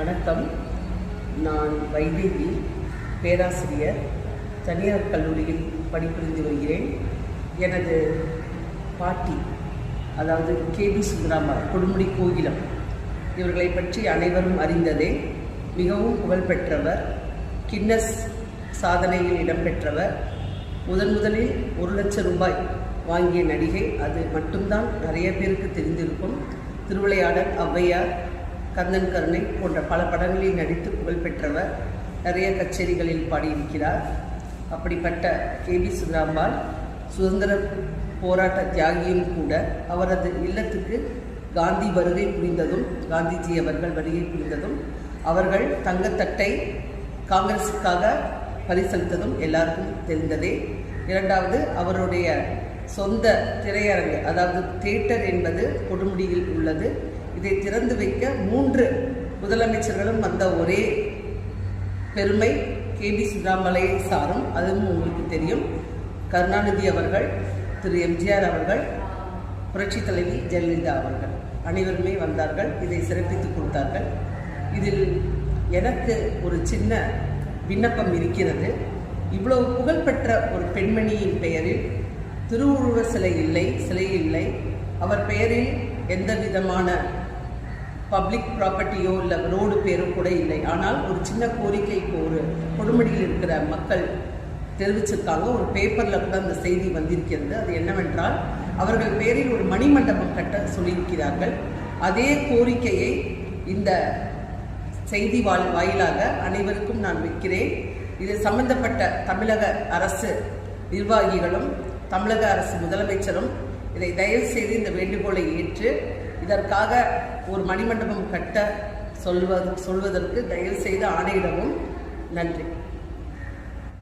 வணக்கம். நான் வைதேகி பேராசிரியர் தனியார் கல்லூரியில் பணிபுரிந்து வருகிறேன். எனது பாட்டி அதாவது கேபி சுந்தராமர் கொடுமுடி கோகிலம் இவர்களை பற்றி அனைவரும் அறிந்ததே. மிகவும் புகழ்பெற்றவர் கின்னஸ் சாதனையில் இடம்பெற்றவர் முதன் முதலில் ஒரு லட்சம் ரூபாய் வாங்கிய நடிகை. அது மட்டும்தான் நிறைய பேருக்கு தெரிந்திருக்கும். திருவிளையாடல் ஔவையார் கந்தன் கருணை போன்ற பல படங்களில் நடித்து புகழ்பெற்றவர் நிறைய கச்சேரிகளில் பாடியிருக்கிறார். அப்படிப்பட்ட கே பி சுந்தராம்பாள் சுதந்திர போராட்ட தியாகியும் கூட அவரது இல்லத்துக்கு காந்தி வருகை புரிந்ததும் காந்திஜி அவர்கள் வருகை புரிந்ததும் அவர்கள் தங்கத்தட்டை காங்கிரஸுக்காக பரிசளித்ததும் எல்லாருக்கும் தெரிந்ததே. இரண்டாவது அவருடைய சொந்த திரையரங்கு அதாவது தியேட்டர் என்பது கொடுமுடியில் உள்ளது. இதை திறந்து வைக்க மூன்று முதலமைச்சர்களும் வந்த ஒரே பெருமை கே பி சுதாமலையை சாரும். அதுவும் உங்களுக்கு தெரியும். கருணாநிதி அவர்கள் திரு எம்ஜிஆர் அவர்கள் புரட்சி தலைவி ஜெயலலிதா அவர்கள் அனைவருமே வந்தார்கள். இதை சிறப்பித்து கொடுத்தார்கள். இதில் எனக்கு ஒரு சின்ன விண்ணப்பம் இருக்கிறது. இவ்வளவு புகழ்பெற்ற ஒரு பெண்மணியின் பெயரில் திருவுருவ சிலை இல்லை சிலை இல்லை. அவர் பெயரில் எந்த விதமான பப்ளிக் ப்ராப்பர்ட்டியோ இல்லை ரோடு பேரோ கூட இல்லை. ஆனால் ஒரு சின்ன கோரிக்கை இப்போ ஒரு கொடுமடியில் இருக்கிற மக்கள் தெரிவிச்சிருக்காங்க. ஒரு பேப்பரில் கூட அந்த செய்தி வந்திருக்கிறது. அது என்னவென்றால் அவர்கள் பேரில் ஒரு மணிமண்டபம் கட்ட சொல்லியிருக்கிறார்கள். அதே கோரிக்கையை இந்த செய்தி வாழ் வாயிலாக அனைவருக்கும் நான் வைக்கிறேன். இது சம்பந்தப்பட்ட தமிழக அரசு நிர்வாகிகளும் தமிழக அரசு முதலமைச்சரும் இதை தயவு செய்து இந்த வேண்டுகோளை ஏற்று இதற்காக ஒரு மணிமண்டபம் கட்ட சொல்வது சொல்வதற்கு தயவு செய்து ஆணையிடவும். நன்றி.